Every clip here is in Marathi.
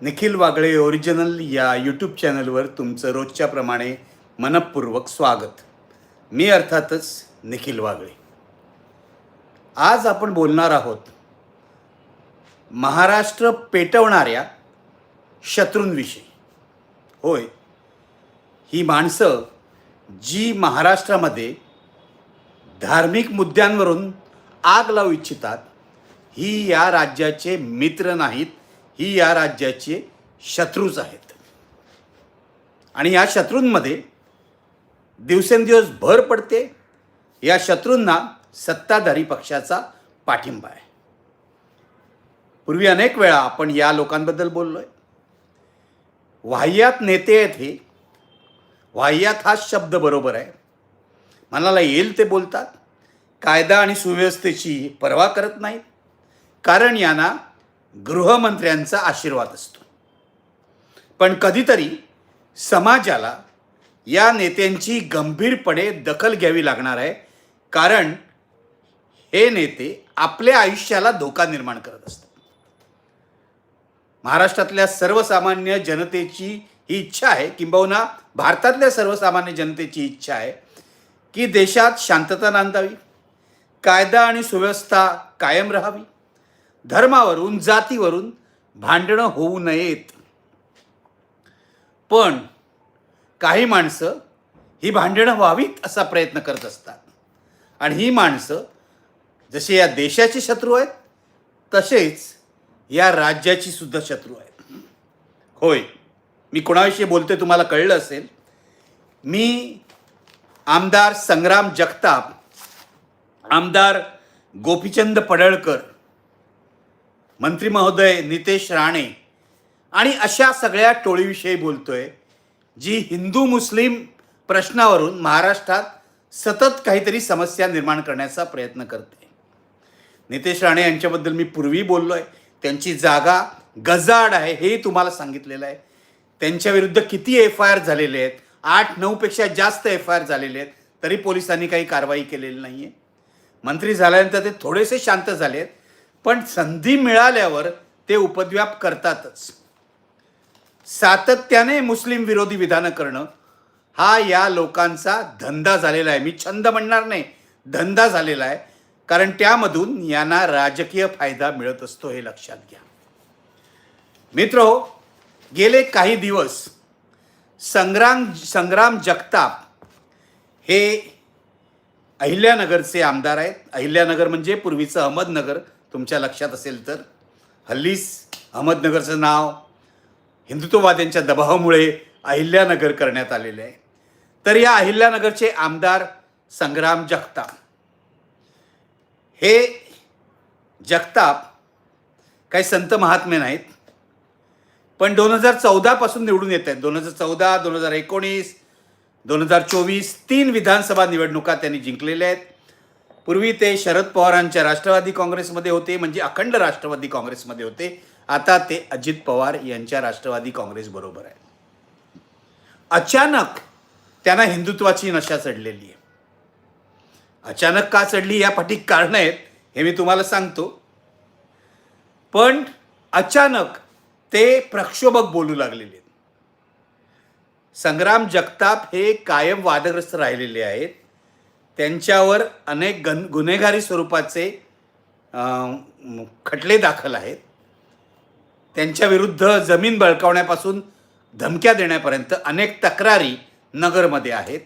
निखिल वागळे ओरिजिनल या यूट्यूब चॅनलवर तुमचं रोजच्याप्रमाणे मनपूर्वक स्वागत. मी अर्थातच निखिल वागळे. आज आपण बोलणार आहोत महाराष्ट्र पेटवणाऱ्या शत्रूंविषयी. होय ही माणसं जी महाराष्ट्रामध्ये धार्मिक मुद्द्यांवरून आग लावू इच्छितात ही या राज्याचे मित्र नाहीत ही या राज्याचे शत्रूच आहेत. आणि या शत्रूंमध्ये दिवसेंदिवस भर पडते या शत्रूंना सत्ताधारी पक्षाचा पाठिंबा आहे. पूर्वी अनेक वेळा आपण या लोकांबद्दल बोललो आहे वाह्यात नेते आहेत हे. वाह्यात हा शब्द बरोबर आहे. मनाला येईल ते बोलतात. कायदा आणि सुव्यवस्थेची पर्वा करत नाहीत. कारण यांना गृहमंत्र्यांचा आशीर्वाद असतो. पण कधीतरी समाजाला या नेत्यांची गंभीरपणे दखल घ्यावी लागणार आहे कारण हे नेते आपल्या आयुष्याला धोका निर्माण करत असतात. महाराष्ट्रातल्या सर्वसामान्य जनतेची ही इच्छा आहे किंबहुना भारतातल्या सर्वसामान्य जनतेची इच्छा आहे की देशात शांतता नांदावी कायदा आणि सुव्यवस्था कायम राहावी. धर्मावरून जातीवरून भांडणं होऊ नयेत. पण काही माणसं ही भांडणं व्हावीत असा प्रयत्न करत असतात. आणि ही माणसं जसे या देशाचे शत्रू आहेत तसेच या राज्याची सुद्धा शत्रू आहेत. होय मी कोणाविषयी बोलते तुम्हाला कळलं असेल. मी आमदार संग्राम जगताप आमदार गोपीचंद पडळकर मंत्री महोदय नितेश राणे आणि अशा सगळ्या टोळीविषयी बोलतोय जी हिंदू मुस्लिम प्रश्नावरून महाराष्ट्रात सतत काहीतरी समस्या निर्माण करण्याचा प्रयत्न करते. नितेश राणे यांच्याबद्दल मी पूर्वी बोललो आहे त्यांची जागा गजाड आहे हेही तुम्हाला सांगितलेलं आहे. त्यांच्याविरुद्ध किती एफ आय आर झालेले आहेत आठ नऊपेक्षा जास्त एफ आय आर झालेले आहेत तरी पोलिसांनी काही कारवाई केलेली नाही आहे मंत्री झाल्यानंतर ते थोडेसे शांत झाले आहेत पण संधी मिळाल्यावर ते उपद्व्याप करतातच. सातत्याने मुस्लिम विरोधी विधानं करणं हा या लोकांचा धंदा झालेला आहे. मी छंद म्हणणार नाही धंदा झालेला आहे. कारण त्यामधून यांना राजकीय फायदा मिळत असतो हे लक्षात घ्या. मित्र गेले काही दिवस संग्राम संग्राम जगताप हे अहिल्यानगरचे आमदार आहेत. अहिल्यानगर म्हणजे पूर्वीचं अहमदनगर. तुमच्या लक्षात असेल तर हल्लीच अहमदनगरचं नाव हिंदुत्ववाद्यांच्या दबावामुळे अहिल्यानगर करण्यात आलेले आहे. तर या अहिल्यानगरचे आमदार संग्राम जगताप. हे जगताप काही संत महात्मे नाहीत पण दोन हजार चौदापासून निवडून येत आहेत. दोन हजार चौदा दोन हजार एकोणीस दोन हजार चोवीस तीन विधानसभा निवडणुका त्यांनी जिंकलेल्या आहेत. पूर्वी ते शरद पवारांच्या राष्ट्रवादी काँग्रेसमध्ये होते म्हणजे अखंड राष्ट्रवादी काँग्रेसमध्ये होते. आता ते अजित पवार यांच्या राष्ट्रवादी काँग्रेसबरोबर आहे. अचानक त्यांना हिंदुत्वाची नशा चढलेली आहे. अचानक का चढली या यापाठी कारणं आहेत हे मी तुम्हाला सांगतो. पण अचानक ते प्रक्षोभक बोलू लागलेले आहेत. संग्राम जगताप हे कायम वादग्रस्त राहिलेले आहेत. त्यांच्यावर अनेक गन गुन्हेगारी स्वरूपाचे खटले दाखल आहेत. त्यांच्याविरुद्ध जमीन बळकावण्यापासून धमक्या देण्यापर्यंत अनेक तक्रारी नगरमध्ये आहेत.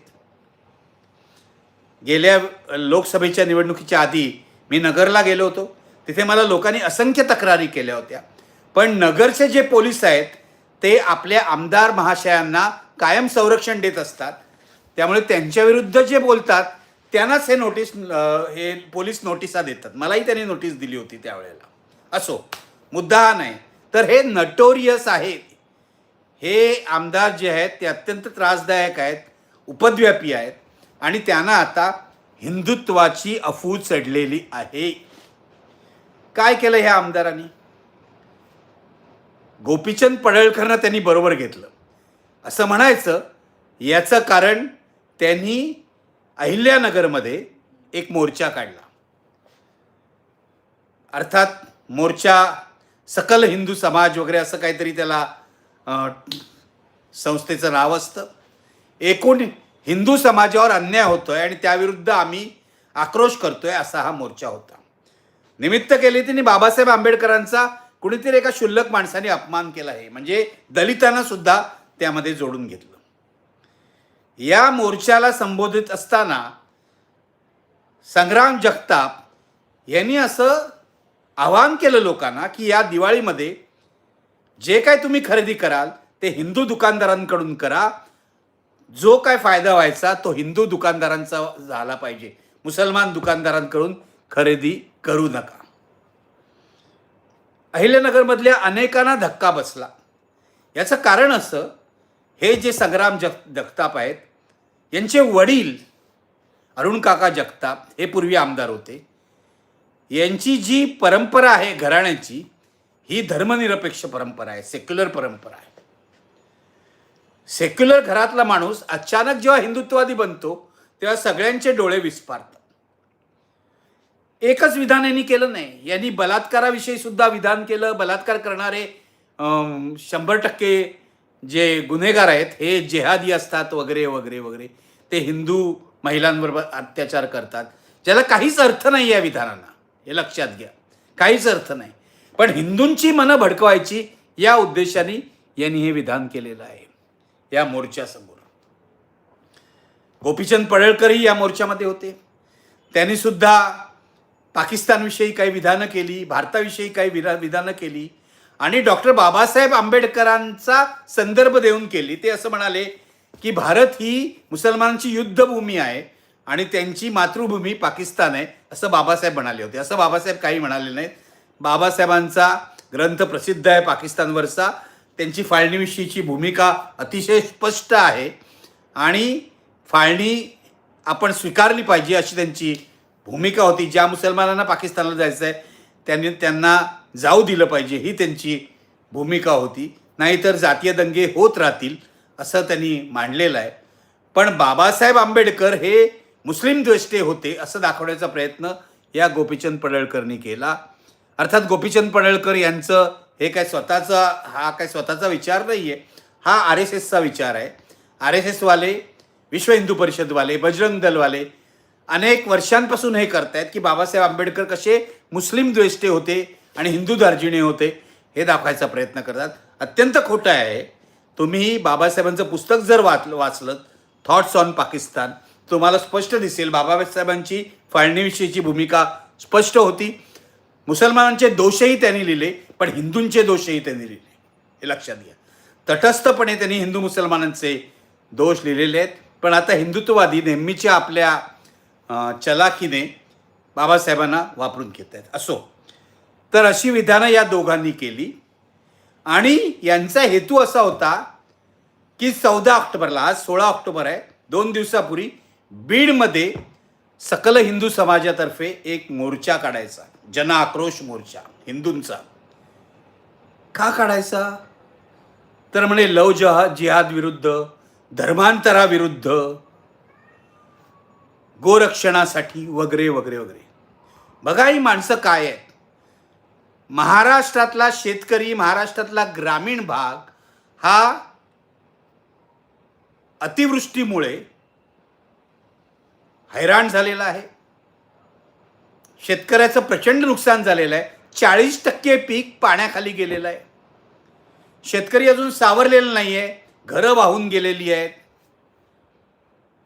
गेल्या लोकसभेच्या निवडणुकीच्या आधी मी नगरला गेलो होतो. तिथे मला लोकांनी असंख्य तक्रारी केल्या होत्या. पण नगरचे जे पोलीस आहेत ते आपल्या आमदार महाशयांना कायम संरक्षण देत असतात. त्यामुळे त्यांच्याविरुद्ध जे बोलतात त्यांनाच हे नोटीस हे पोलीस नोटिसा देतात. मलाही त्यांनी नोटीस दिली होती त्यावेळेला. असो मुद्दा हा नाही. तर हे नटोरियस आहे. हे आमदार जे आहेत ते अत्यंत त्रासदायक आहेत उपद्व्यापी आहेत आणि त्यांना आता हिंदुत्वाची अफू चढलेली आहे. काय केलं ह्या आमदारांनी? गोपीचंद पडळकरनं त्यांनी बरोबर घेतलं. असं म्हणायचं याचं कारण त्यांनी अहिल्यानगरमध्ये एक मोर्चा काढला. अर्थात मोर्चा सकल हिंदू समाज वगैरे असं काहीतरी त्याला संस्थेचं नाव असतं. एकूण हिंदू समाजावर अन्याय होतोय आणि त्याविरुद्ध आम्ही आक्रोश करतोय असा हा मोर्चा होता. निमित्त केले तिने बाबासाहेब आंबेडकरांचा कुणीतरी एका क्षुल्लक माणसाने अपमान केला आहे. म्हणजे दलितांना सुद्धा त्यामध्ये जोडून घेतलं. या मोर्चाला संबोधित असताना संग्राम जगताप यांनी असं आवाहन केलं लोकांना की या दिवाळीमध्ये जे काय तुम्ही खरेदी कराल ते हिंदू दुकानदारांकडून करा. जो काय फायदा व्हायचा तो हिंदू दुकानदारांचा झाला पाहिजे. मुसलमान दुकानदारांकडून खरेदी करू नका. अहिल्यानगरमधल्या अनेकांना धक्का बसला. याचं कारण असं हे जे संग्राम जग जगताप आहेत यांचे वडील अरुण काका जगताप हे पूर्वी आमदार होते. यांची जी परंपरा आहे घराण्याची ही धर्मनिरपेक्ष परंपरा आहे सेक्युलर परंपरा आहे. सेक्युलर घरातला माणूस अचानक जेव्हा हिंदुत्ववादी बनतो तेव्हा सगळ्यांचे डोळे विस्पारतात एकच विधान यांनी केलं नाही. यांनी बलात्काराविषयी सुद्धा विधान केलं. बलात्कार करणारे शंभर टक्के जे गुन्हेगार आहेत हे जेहादी असतात वगैरे वगैरे वगैरे ते हिंदू महिलांबरोबर अत्याचार करतात. ज्याला काहीच अर्थ नाही या विधानांना हे लक्षात घ्या. काहीच अर्थ नाही. पण हिंदूंची मनं भडकवायची या उद्देशाने यांनी हे विधान केलेलं आहे. या मोर्चासमोर गोपीचंद पडळकरही या मोर्चामध्ये होते. त्यांनी सुद्धा पाकिस्तानविषयी काही विधानं केली भारताविषयी काही विधा विधानं केली. आणि डॉक्टर बाबासाहेब आंबेडकरांचा संदर्भ देऊन केली. ते असं म्हणाले की भारत ही मुसलमानांची युद्धभूमी आहे आणि त्यांची मातृभूमी पाकिस्तान आहे असं बाबासाहेब म्हणाले होते. असं बाबासाहेब काही म्हणाले नाहीत. बाबासाहेबांचा ग्रंथ प्रसिद्ध आहे पाकिस्तानवरचा. त्यांची फाळणीविषयीची भूमिका अतिशय स्पष्ट आहे आणि फाळणी आपण स्वीकारली पाहिजे अशी त्यांची भूमिका होती. ज्या मुसलमानांना पाकिस्तानला जायचं आहे त्यांनी त्यांना जाऊ दिलं पाहिजे ही त्यांची भूमिका होती. नाहीतर जातीय दंगे होत राहतील असं त्यांनी मांडलेलं आहे. पण बाबासाहेब आंबेडकर हे मुस्लिम द्वेष्टे होते असं दाखवण्याचा प्रयत्न या गोपीचंद पडळकरनी केला. अर्थात गोपीचंद पडळकर यांचं हे काय स्वतःचा हा काय स्वतःचा विचार नाही आहे हा आर एस एसचा विचार आहे. आर एस एसवाले विश्व हिंदू परिषदवाले बजरंग दलवाले अनेक वर्षांपासून हे करतायत की बाबासाहेब आंबेडकर कसे मुस्लिम द्वेष्टे होते आणि हिंदू दार्जिणे होते हे दाखवायचा प्रयत्न करतात. अत्यंत खोटं आहे. तुम्ही बाबासाहेबांचं पुस्तक जर वाच वाचलं थॉट्स ऑन पाकिस्तान तुम्हाला स्पष्ट दिसेल. बाबासाहेबांची फाळणीविषयीची भूमिका स्पष्ट होती. मुसलमानांचे दोषही त्यांनी लिहिले पण हिंदूंचे दोषही त्यांनी लिहिले. हे लक्षात घ्या. तटस्थपणे त्यांनी हिंदू मुसलमानांचे दोष लिहिलेले आहेत. पण आता हिंदुत्ववादी नेहमीच्या आपल्या चलाखीने बाबासाहेबांना वापरून घेत आहेत असो. तर अशी विधानं या दोघांनी केली. आणि यांचा हेतू असा होता की चौदा ऑक्टोबरला आज सोळा ऑक्टोबर आहे दोन दिवसापूर्वी बीडमध्ये सकल हिंदू समाजातर्फे एक मोर्चा काढायचा जन आक्रोश मोर्चा हिंदूंचा. का काढायचा? तर म्हणे लव जहा जिहाद विरुद्ध धर्मांतराविरुद्ध गोरक्षणासाठी वगैरे वगैरे वगैरे. बघा ही माणसं काय आहेत. महाराष्ट्रातला शेतकरी महाराष्ट्रातला ग्रामीण भाग हा अतिवृष्टीमुळे हैराण झालेला आहे. शेतकऱ्याचं प्रचंड नुकसान झालेलं आहे. चाळीस टक्के पीक पाण्याखाली गेलेलं आहे. शेतकरी अजून सावरलेलं नाही आहे घरं वाहून गेलेली आहेत.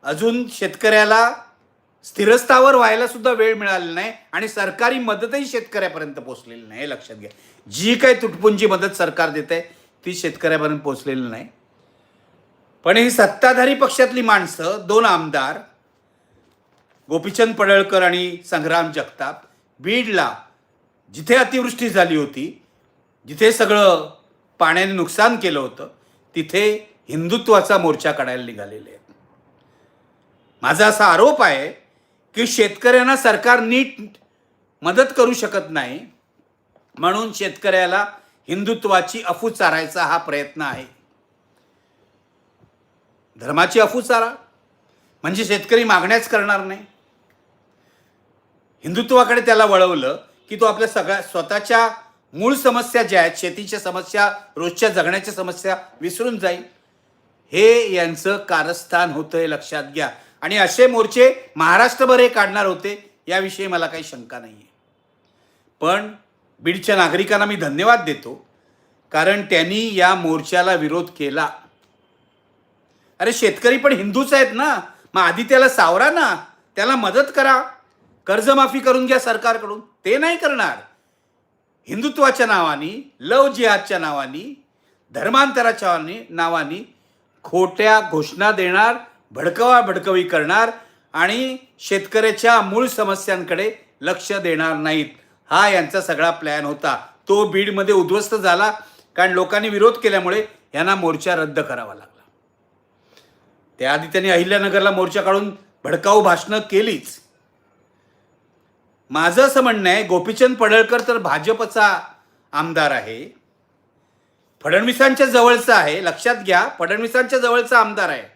अजून शेतकऱ्याला स्थिरस्थावर व्हायला सुद्धा वेळ मिळालेला नाही आणि सरकारी मदतही शेतकऱ्यापर्यंत पोहोचलेली नाही हे लक्षात घ्या. जी काही तुटपुंजी मदत सरकार देत आहे ती शेतकऱ्यापर्यंत पोहोचलेली नाही. पण ही सत्ताधारी पक्षातली माणसं दोन आमदार गोपीचंद पडळकर आणि संग्राम जगताप बीडला जिथे अतिवृष्टी झाली होती जिथे सगळं पाण्याने नुकसान केलं होतं तिथे हिंदुत्वाचा मोर्चा काढायला निघालेले आहेत. माझा असा आरोप आहे की शेतकऱ्यांना सरकार नीट मदत करू शकत नाही म्हणून शेतकऱ्याला हिंदुत्वाची अफू चारायचा हा प्रयत्न आहे. धर्माची अफू चारा म्हणजे शेतकरी मागण्याच करणार नाही. हिंदुत्वाकडे त्याला वळवलं की तो आपल्या सगळ्या स्वतःच्या मूळ समस्या ज्या आहेत शेतीच्या समस्या रोजच्या जगण्याच्या समस्या विसरून जाईल. हे यांचं कारस्थान होतं हे लक्षात घ्या. आणि असे मोर्चे महाराष्ट्रभर हे काढणार होते याविषयी मला काही शंका नाही आहे पण बीडच्या नागरिकांना मी धन्यवाद देतो कारण त्यांनी या मोर्चाला विरोध केला. अरे शेतकरी पण हिंदूच आहेत ना मग आधी त्याला सावरा ना त्याला मदत करा कर्जमाफी करून घ्या सरकारकडून ते नाही करणार. हिंदुत्वाच्या नावाने लव जिहादच्या नावाने धर्मांतराच्या नावाने- नावाने खोट्या घोषणा देणार भडकवा भडकवी करणार आणि शेतकऱ्याच्या मूळ समस्यांकडे लक्ष देणार नाहीत. हा यांचा सगळा प्लॅन होता. तो बीडमध्ये उद्ध्वस्त झाला. कारण लोकांनी विरोध केल्यामुळे यांना मोर्चा रद्द करावा लागला. त्याआधी त्यांनी अहिल्यानगरला मोर्चा काढून भडकाऊ भाषणं केलीच. माझं असं म्हणणं आहे गोपीचंद पडळकर तर भाजपचा आमदार आहे. फडणवीसांच्या जवळचा आहे. लक्षात घ्या फडणवीसांच्या जवळचा आमदार आहे.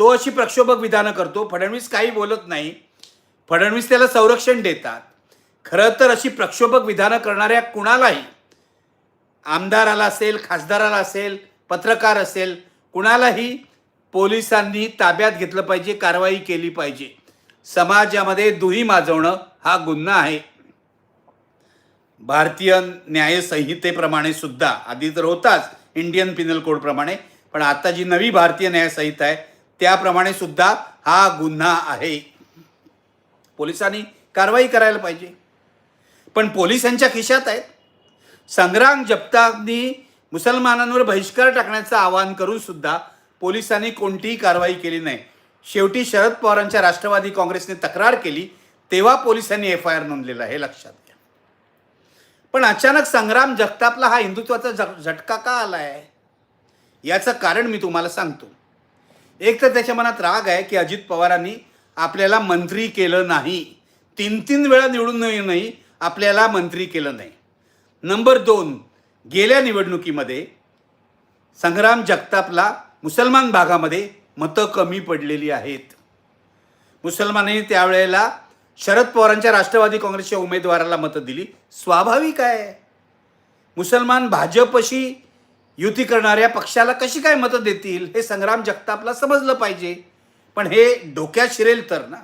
तो अशी प्रक्षोभक विधानं करतो. फडणवीस काही बोलत नाही. फडणवीस त्याला संरक्षण देतात. खरं तर अशी प्रक्षोभक विधानं करणाऱ्या कुणालाही आमदाराला असेल खासदाराला असेल पत्रकार असेल कुणालाही पोलिसांनी ताब्यात घेतलं पाहिजे कारवाई केली पाहिजे. समाजामध्ये दुही माजवणं हा गुन्हा आहे. भारतीय न्यायसंहितेप्रमाणे सुद्धा आधी तर होताच इंडियन पिनल कोडप्रमाणे पण आता जी नवी भारतीय न्यायसंहिता आहे त्याप्रमाणे सुद्धा हा गुन्हा आहे. पोलिसांनी कारवाई करायला पाहिजे. पण पोलिसांच्या खिशात आहेत. संग्राम जगतापनी मुसलमानांवर बहिष्कार टाकण्याचं आवाहन करून सुद्धा पोलिसांनी कोणतीही कारवाई केली नाही. शेवटी शरद पवारांच्या राष्ट्रवादी काँग्रेसने तक्रार केली तेव्हा पोलिसांनी एफ आय आर नोंदलेला हे लक्षात घ्या. पण अचानक संग्राम जगतापला हा हिंदुत्वाचा झ- झटका का आला आहे याचं कारण मी तुम्हाला सांगतो. एक तर त्याच्या मनात राग आहे की अजित पवारांनी आपल्याला मंत्री केलं नाही. तीन तीन वेळा निवडून येऊनही आपल्याला मंत्री केलं नाही. नंबर दोन गेल्या निवडणुकीमध्ये संग्राम जगतापला मुसलमान भागामध्ये मतं कमी पडलेली आहेत. मुसलमानांनी त्यावेळेला शरद पवारांच्या राष्ट्रवादी काँग्रेसच्या उमेदवाराला मतं दिली. स्वाभाविक आहे. मुसलमान भाजपशी युती करणाऱ्या पक्षाला कशी काय मतं देतील हे संग्राम जगतापला समजलं पाहिजे. पण हे डोक्यात शिरेल तर ना.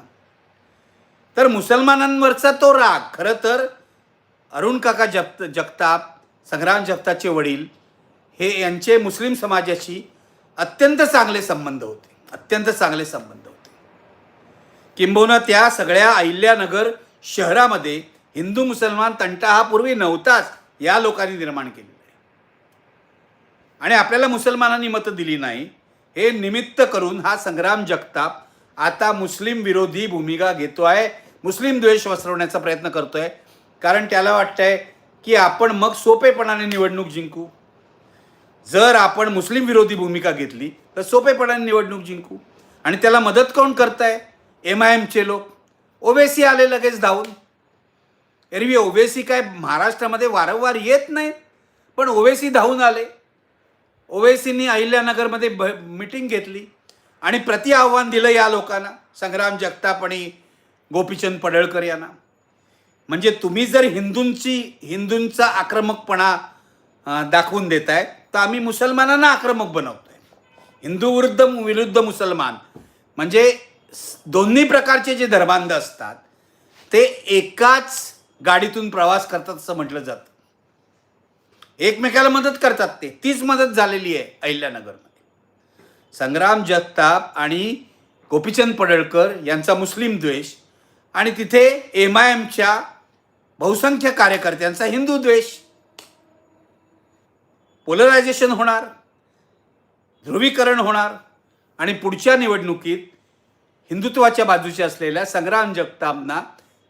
तर मुसलमानांवरचा तो राग खरं तर अरुण काका जगत जगताप संग्राम जगतापचे वडील हे यांचे मुस्लिम समाजाशी अत्यंत चांगले संबंध होते. अत्यंत चांगले संबंध होते. किंबहुना त्या सगळ्या अहिल्यानगर शहरामध्ये हिंदू मुसलमान तंटा हा पूर्वी नव्हताच या लोकांनी निर्माण केले. आणि आपल्याला मुसलमानांनी मतं दिली नाही हे निमित्त करून हा संग्राम जगताप आता मुस्लिम विरोधी भूमिका घेतो आहे मुस्लिम द्वेष वसरवण्याचा प्रयत्न करतो आहे कारण त्याला वाटतंय की आपण मग सोपेपणाने निवडणूक जिंकू. जर आपण मुस्लिम विरोधी भूमिका घेतली तर सोपेपणाने निवडणूक जिंकू. आणि त्याला मदत कोण करताय? एम आय एमचे लोक. ओवेसी आले लगेच धावून. एरवी ओवेसी काय महाराष्ट्रामध्ये वारंवार येत नाहीत. पण ओवेसी धावून आले. ओवेसींनी अहिल्यानगरमध्ये ब मिटिंग घेतली आणि प्रति आव्हान दिलं या लोकांना. संग्राम जगताप आणि गोपीचंद पडळकर यांना. म्हणजे तुम्ही जर हिंदूंची हिंदूंचा आक्रमकपणा दाखवून देत आहे तर आम्ही मुसलमानांना आक्रमक बनवतो आहे हिंदू विरुद्ध विरुद्ध मुसलमान. म्हणजे दोन्ही प्रकारचे जे धर्मांध असतात ते एकाच गाडीतून प्रवास करतात असं म्हटलं जातं. एकमेकाला मदत करतात ते. तीच मदत झालेली आहे अहिल्यानगरमध्ये संग्राम जगताप आणि गोपीचंद पडळकर यांचा मुस्लिम द्वेष आणि तिथे एम आय एमच्या बहुसंख्य कार्यकर्त्यांचा हिंदू द्वेष. पोलरायझेशन होणार ध्रुवीकरण होणार आणि पुढच्या निवडणुकीत हिंदुत्वाच्या बाजूचे असलेल्या संग्राम जगतापना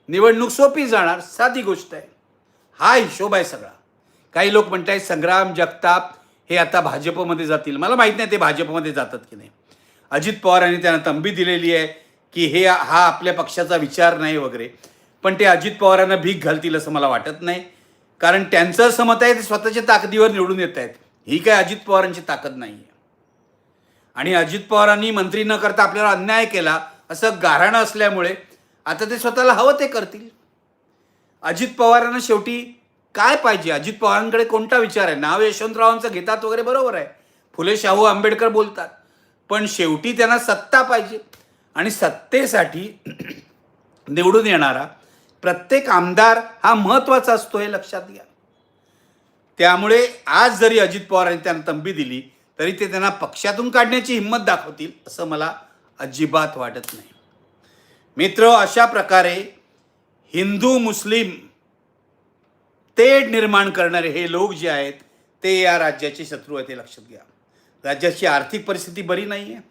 निवडणूक सोपी जाणार साधी गोष्ट आहे. हा हिशोब आहे सगळा. काही लोक म्हणत आहेत संग्राम जगताप हे आता भाजपमध्ये जातील. मला माहीत नाही ते भाजपमध्ये जातात की नाही. अजित पवार यांनी त्यांना तंबी दिलेली आहे की हे हा आपल्या पक्षाचा विचार नाही वगैरे. पण ते अजित पवारांना भीक घालतील असं मला वाटत नाही. कारण त्यांचं असं मत आहे ते स्वतःच्या ताकदीवर निवडून येत आहेत. ही काय अजित पवारांची ताकद नाही आहे आणि अजित पवारांनी मंत्री न करता आपल्याला अन्याय केला असं गाराणं असल्यामुळे आता ते स्वतःला हवं ते करतील. अजित पवारांना शेवटी काय पाहिजे? अजित पवारांकडे कोणता विचार आहे? नाव यशवंतरावांचं घेतात वगैरे बरोबर आहे. फुले शाहू आंबेडकर बोलतात. पण शेवटी त्यांना सत्ता पाहिजे. आणि सत्तेसाठी निवडून येणारा प्रत्येक आमदार हा महत्त्वाचा असतो हे लक्षात घ्या. त्यामुळे आज जरी अजित पवारांनी त्यांना तंबी दिली तरी ते त्यांना पक्षातून काढण्याची हिंमत दाखवतील असं मला अजिबात वाटत नाही. मित्र अशा प्रकारे हिंदू मुस्लिम तेढ निर्माण करणारे हे लोक जे आहेत ते या राज्याचे शत्रू आहेत हे लक्षात घ्या. राज्याची आर्थिक परिस्थिती बरी नाही आहे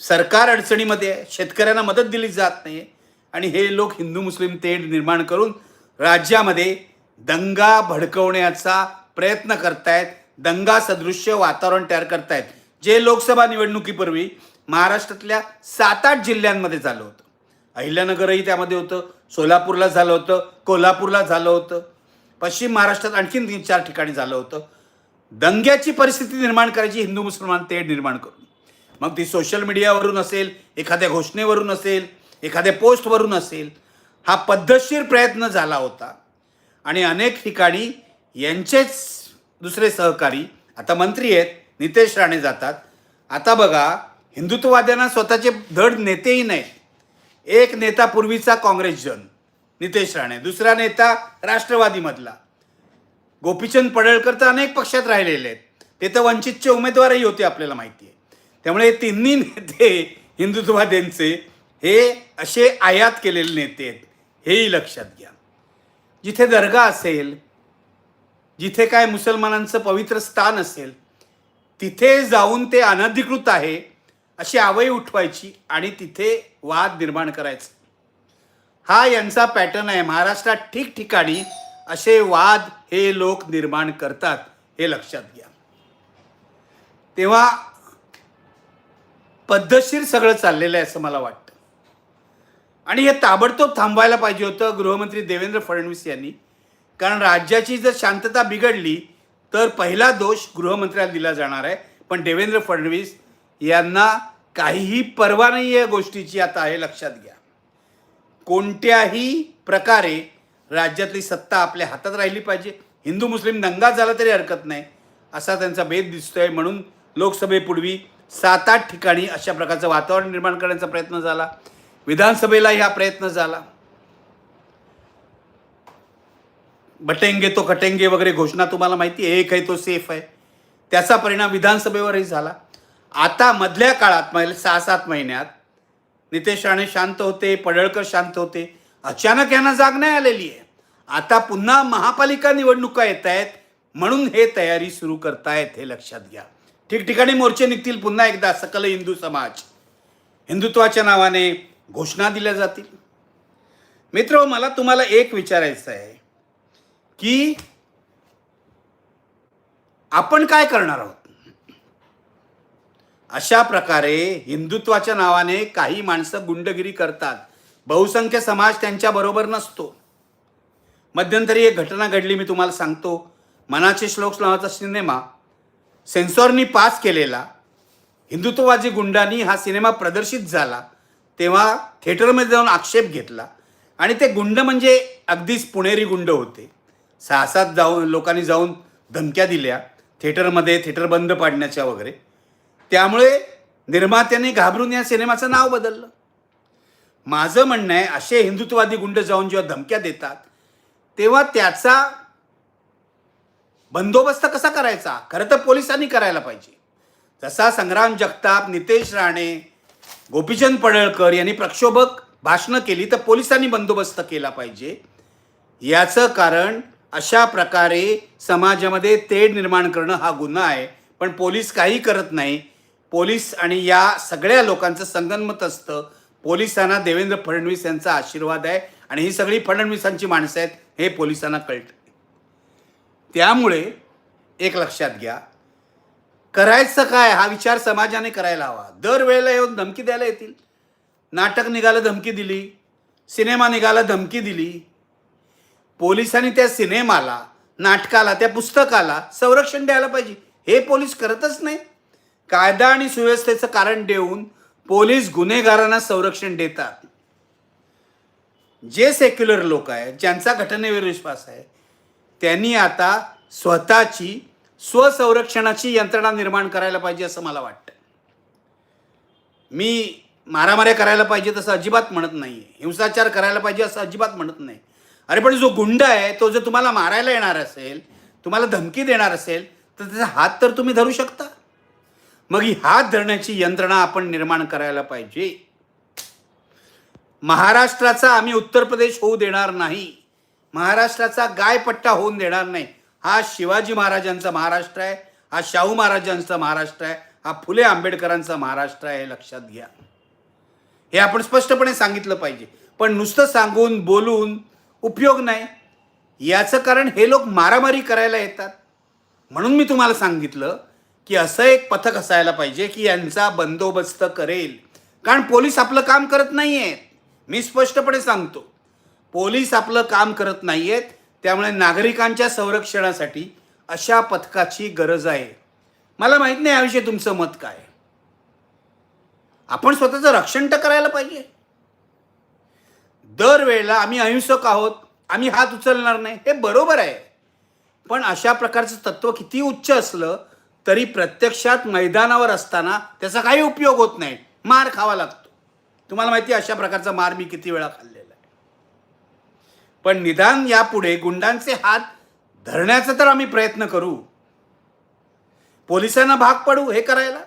सरकार अडचणीमध्ये आहे शेतकऱ्यांना मदत दिली जात नाही आणि हे लोक हिंदू मुस्लिम तेढ निर्माण करून राज्यामध्ये दंगा भडकवण्याचा प्रयत्न करतायत दंगा सदृश्य वातावरण तयार करतायत. जे लोकसभा निवडणुकीपूर्वी महाराष्ट्रातल्या सात आठ जिल्ह्यांमध्ये झालं होतं. अहिल्यानगरही त्यामध्ये होतं सोलापूरला झालं होतं कोल्हापूरला झालं होतं. पश्चिम महाराष्ट्रात आणखीन तीन चार ठिकाणी झालं होतं. दंग्याची परिस्थिती निर्माण करायची हिंदू मुसलमान ते निर्माण करून. मग ती सोशल मीडियावरून असेल एखाद्या घोषणेवरून असेल एखाद्या पोस्टवरून असेल हा पद्धतशीर प्रयत्न झाला होता. आणि अनेक ठिकाणी यांचेच दुसरे सहकारी आता मंत्री आहेत नितेश राणे जातात. आता बघा हिंदुत्ववाद्यांना स्वतःचे धड नेतेही नाहीत. एक नेता पूर्वीचा काँग्रेस जन नितेश राणे. दुसरा नेता राष्ट्रवादीमधला. गोपीचंद पडळकर तर अनेक पक्षात राहिलेले आहेत. ते तर वंचितचे उमेदवारही होते आपल्याला माहिती आहे. त्यामुळे तिन्ही नेते हिंदुत्ववाद्यांचे हे असे आयात केलेले नेते आहेत. हेही लक्षात घ्या. जिथे दर्गा असेल जिथे काय मुसलमानांचं पवित्र स्थान असेल तिथे जाऊन ते अनधिकृत आहे अशी आवई उठवायची आणि तिथे वाद निर्माण करायचं. हा यांचा पॅटर्न आहे. महाराष्ट्रात ठिकठिकाणी असे वाद हे लोक निर्माण करतात हे लक्षात घ्या. तेव्हा पद्धतशीर सगळं चाललेलं आहे असं मला वाटतं. आणि हे ताबडतोब थांबवायला पाहिजे होतं गृहमंत्री देवेंद्र फडणवीस यांनी. कारण राज्याची जर शांतता बिघडली तर पहिला दोष गृहमंत्र्याला दिला जाणार आहे. पण देवेंद्र फडणवीस यांना काहीही पर्वा नाही या गोष्टीची आता आहे लक्षात घ्या. कोणत्याही प्रकारे राज्यातली सत्ता आपल्या हातात राहिली पाहिजे. हिंदू मुस्लिम दंगा झाला तरी हरकत नाही. असा त्यांचा भेद दिसतोय म्हणून लोकसभेपूर्वी सात आठ ठिकाणी अशा प्रकारचं वातावरण निर्माण करण्याचा प्रयत्न झाला. विधानसभेलाही हा प्रयत्न झाला. बटेंगे तो कटेंगे वगैरे घोषणा तुम्हाला माहिती आहे एक आहे तो सेफ आहे. त्याचा परिणाम विधानसभेवरही झाला. आता मधल्या काळात म्हणजे सहा सात महिन्यात नितेश राणे शांत होते पडळकर शांत होते. अचानक यांना जाग नाही आलेली आहे. आता पुन्हा महापालिका निवडणुका येत आहेत म्हणून हे तयारी सुरू करतायत हे लक्षात घ्या. ठिकठिकाणी मोर्चे निघतील पुन्हा एकदा सकल हिंदू समाज. हिंदुत्वाच्या नावाने घोषणा दिल्या जातील. मित्र मला तुम्हाला एक विचारायचं आहे की आपण काय करणार आहोत? अशा प्रकारे हिंदुत्वाच्या नावाने काही माणसं गुंडगिरी करतात. बहुसंख्य समाज त्यांच्या बरोबर नसतो. मध्यंतरी एक घटना घडली मी तुम्हाला सांगतो. मनाचे श्लोक नावाचा सिनेमा सेन्सॉरनी पास केलेला. हिंदुत्ववादी गुंडांनी हा सिनेमा प्रदर्शित झाला. तेव्हा थिएटरमध्ये जाऊन आक्षेप घेतला. आणि ते गुंड म्हणजे अगदीच पुणेरी गुंड होते. सहा सात जाऊन लोकांनी जाऊन धमक्या दिल्या. थिएटरमध्ये थिएटर बंद पाडण्याच्या वगैरे. त्यामुळे निर्मात्याने घाबरून या सिनेमाचं नाव बदललं. माझं म्हणणं आहे असे हिंदुत्ववादी गुंड जाऊन जेव्हा धमक्या देतात तेव्हा त्याचा बंदोबस्त कसा करायचा? खरं तर पोलिसांनी करायला पाहिजे. जसा संग्राम जगताप नितेश राणे गोपीचंद पडळकर यांनी प्रक्षोभक भाषणं केली तर पोलिसांनी बंदोबस्त केला पाहिजे. याचं कारण अशा प्रकारे समाजामध्ये तेढ निर्माण करणं हा गुन्हा आहे. पण पोलीस काही करत नाही. पोलीस आणि या सगळ्या लोकांचं संगनमत असतं. पोलिसांना देवेंद्र फडणवीस यांचा आशीर्वाद आहे आणि ही सगळी फडणवीसांची माणसं आहेत हे पोलिसांना कळतं. त्यामुळे एक लक्षात घ्या करायचं काय? हा विचार समाजाने करायला हवा. दरवेळेला येऊन धमकी द्यायला येतील. नाटक निघालं धमकी दिली. सिनेमा निघाला धमकी दिली. पोलिसांनी त्या सिनेमाला नाटकाला त्या पुस्तकाला संरक्षण द्यायला पाहिजे. हे पोलीस करतच नाही. कायदा आणि सुव्यवस्थेचं कारण देऊन पोलीस गुन्हेगारांना संरक्षण देतात. जे सेक्युलर लोक आहेत ज्यांचा घटनेवर विश्वास आहे त्यांनी आता स्वतःची स्वसंरक्षणाची यंत्रणा निर्माण करायला पाहिजे असं मला वाटतं. मी मारामाऱ्या करायला पाहिजे तसं अजिबात म्हणत नाही हिंसाचार करायला पाहिजे असं अजिबात म्हणत नाही. अरे पण जो गुंड आहे तो जर तुम्हाला मारायला येणार असेल तुम्हाला धमकी देणार असेल तर त्याचा हात तर तुम्ही धरू शकता. मग ही हात धरण्याची यंत्रणा आपण निर्माण करायला पाहिजे. महाराष्ट्राचा आम्ही उत्तर प्रदेश होऊ देणार नाही. महाराष्ट्राचा गायपट्टा होऊन देणार नाही. हा शिवाजी महाराजांचा महाराष्ट्र आहे हा शाहू महाराजांचा महाराष्ट्र आहे हा फुले आंबेडकरांचा महाराष्ट्र आहे लक्षात घ्या. हे आपण स्पष्टपणे सांगितलं पाहिजे. पण नुसतं सांगून बोलून उपयोग नाही. याचं कारण हे लोक मारामारी करायला येतात. म्हणून मी तुम्हाला सांगितलं की असं एक पथक असायला पाहिजे की यांचा बंदोबस्त करेल. कारण पोलीस आपलं काम करत नाही आहेत मी स्पष्टपणे सांगतो. पोलीस आपलं काम करत नाही आहेत त्यामुळे नागरिकांच्या संरक्षणासाठी अशा पथकाची गरज आहे. मला माहीत नाही याविषयी तुमचं मत काय. आपण स्वतःचं रक्षण तर करायला पाहिजे. दरवेळेला आम्ही अहिंसक आहोत. आम्ही हात उचलणार नाही. हे बरोबर आहे. पण अशा प्रकारचं तत्व किती उच्च असलं तरी प्रत्यक्षात मैदानावर असताना त्याचा काही उपयोग होत नाही. मार खावा लागतो. तुम्हाला माहिती आहे अशा प्रकारचा मार मी किती वेळा खाल्लेला आहे. पण निदान यापुढे गुंडांचे हात धरण्याचा तर आम्ही प्रयत्न करू. पोलिसांना भाग पडू हे करायला.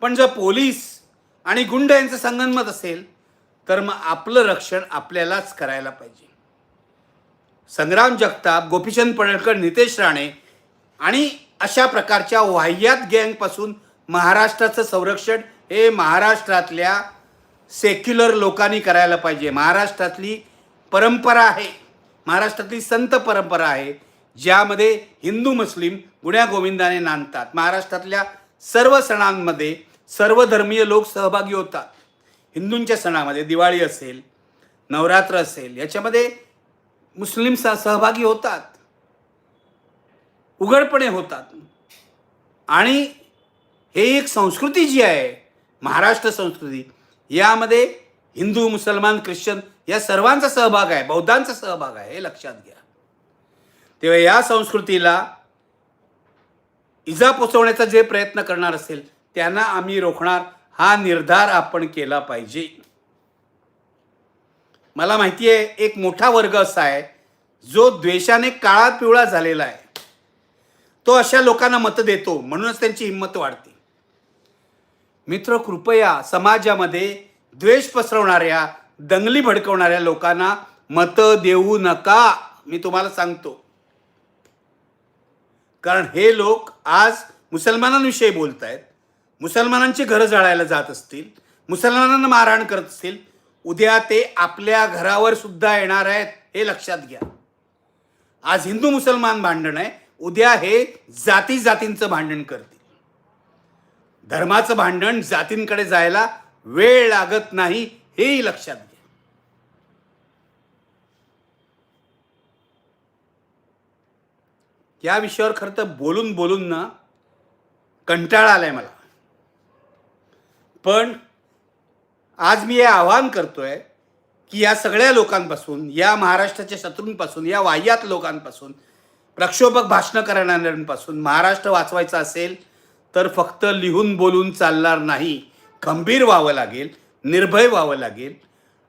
पण जर पोलीस आणि गुंड यांचं संगनमत असेल तर मग आपलं रक्षण आपल्यालाच करायला पाहिजे. संग्राम जगताप गोपीचंद पडळकर नितेश राणे आणि अशा प्रकारच्या वाह्यात गँगपासून महाराष्ट्राचं संरक्षण हे महाराष्ट्रातल्या सेक्युलर लोकांनी करायला पाहिजे. महाराष्ट्रातली परंपरा आहे. महाराष्ट्रातली संत परंपरा आहे ज्यामध्ये हिंदू मुस्लिम गुण्यागोविंदाने नांदतात. महाराष्ट्रातल्या सर्व सणांमध्ये सर्व धर्मीय लोक सहभागी होतात. हिंदूंच्या सणामध्ये दिवाळी असेल नवरात्र असेल याच्यामध्ये मुस्लिम स सहभागी होतात. उघडपणे होतात. आणि हे एक संस्कृती जी आहे महाराष्ट्र संस्कृती यामध्ये हिंदू मुसलमान ख्रिश्चन या सर्वांचा सहभाग आहे बौद्धांचा सहभाग आहे हे लक्षात घ्या. तेव्हा या संस्कृतीला इजा पोचवण्याचा जे प्रयत्न करणार असेल त्यांना आम्ही रोखणार हा निर्धार आपण केला पाहिजे. मला माहिती आहे एक मोठा वर्ग असा आहे जो द्वेषाने काळा पिवळा झालेला आहे. तो अशा लोकांना मतं देतो म्हणूनच त्यांची हिंमत वाढते. मित्र कृपया समाजामध्ये द्वेष पसरवणाऱ्या दंगली भडकवणाऱ्या लोकांना मतं देऊ नका मी तुम्हाला सांगतो. कारण हे लोक आज मुसलमानांविषयी बोलत आहेत मुसलमानांची घरं जाळायला जात असतील मुसलमानांना मारहाण करत असतील उद्या ते आपल्या घरावर सुद्धा येणार आहेत हे लक्षात घ्या. आज हिंदू मुसलमान भांडण आहे उद्या हे जाती जातींचं भांडण करतील. धर्माचं भांडण जातींकडे जायला वेळ लागत नाही हेही लक्षात घ्या. या विषयावर खरं तर बोलून बोलून ना कंटाळा आलाय मला. पण आज मी हे आवाहन करतोय की या सगळ्या लोकांपासून या महाराष्ट्राच्या शत्रूंपासून या वाह्यात लोकांपासून प्रक्षोभक भाषणं करणाऱ्यांपासून महाराष्ट्र वाचवायचा असेल तर फक्त लिहून बोलून चालणार नाही. खंबीर व्हावं लागेल निर्भय व्हावं लागेल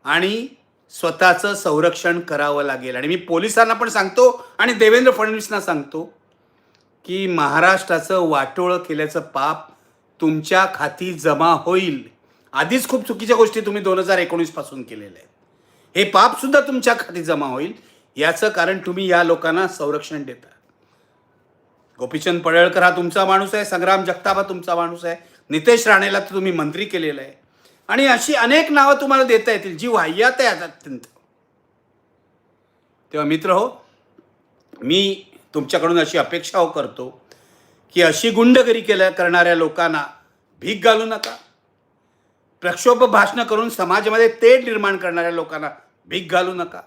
आणि स्वतःचं संरक्षण करावं लागेल. आणि मी पोलिसांना पण सांगतो आणि देवेंद्र फडणवीसना सांगतो की महाराष्ट्राचं वाटोळं केल्याचं पाप तुमच्या खाती जमा होईल. आधीच खूप चुकीच्या गोष्टी तुम्ही दोन हजार एकोणीसपासून केलेल्या आहेत. हे पापसुद्धा तुमच्या खाती जमा होईल. याचं कारण तुम्ही या लोकांना संरक्षण देता. गोपीचंद पडळकर हा तुमचा माणूस आहे संग्राम जगताप हा तुमचा माणूस आहे नितेश राणेला तर तुम्ही मंत्री केलेलं आहे. आणि अशी अनेक नावं तुम्हाला देता येतील जी वाह्यात आहे अत्यंत तेव्हा मित्र हो मी तुमच्याकडून अशी अपेक्षा हो करतो की अशी गुंडगिरी केल्या करणाऱ्या लोकांना भीक घालू नका. प्रक्षोभ भाषणं करून समाजामध्ये तेढ निर्माण करणाऱ्या लोकांना भीक घालू नका.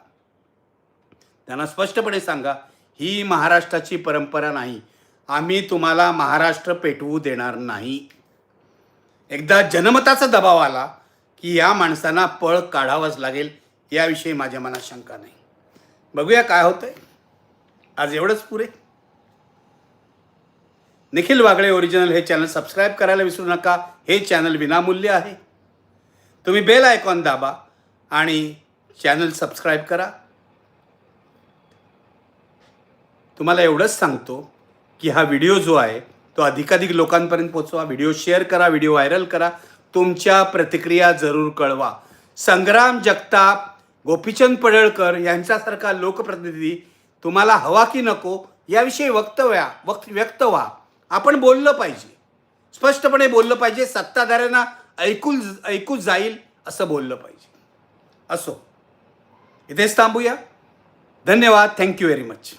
त्यांना स्पष्टपणे सांगा ही महाराष्ट्राची परंपरा नाही. आम्ही तुम्हाला महाराष्ट्र पेटवू देणार नाही. एकदा जनमताचा दबाव आला की या माणसांना पळ काढावंच लागेल याविषयी माझ्या मनात शंका नाही. बघूया काय होतंय. आज एवढंच पुरे. निखिल वागळे ओरिजिनल हे चॅनल सबस्क्राईब करायला विसरू नका. हे चॅनल विनामूल्य आहे. तुम्ही बेल आयकॉन दाबा आणि चॅनल सबस्क्राईब करा. तुम्हाला एवढंच सांगतो की हा व्हिडिओ जो आहे तो अधिकाधिक लोकांपर्यंत पोचवा व्हिडिओ शेअर करा व्हिडिओ व्हायरल करा. तुमच्या प्रतिक्रिया जरूर कळवा. संग्राम जगताप गोपीचंद पडळकर यांच्यासारखा लोकप्रतिनिधी तुम्हाला हवा की नको याविषयी वक्तव्या वक्त व्यक्त व्हा. आपण बोललं पाहिजे. स्पष्टपणे बोललं पाहिजे सत्ताधाऱ्यांना ऐकून ऐकू जाईल असं बोललं पाहिजे. असो. इथेच थांबूया. धन्यवाद. Thank you very much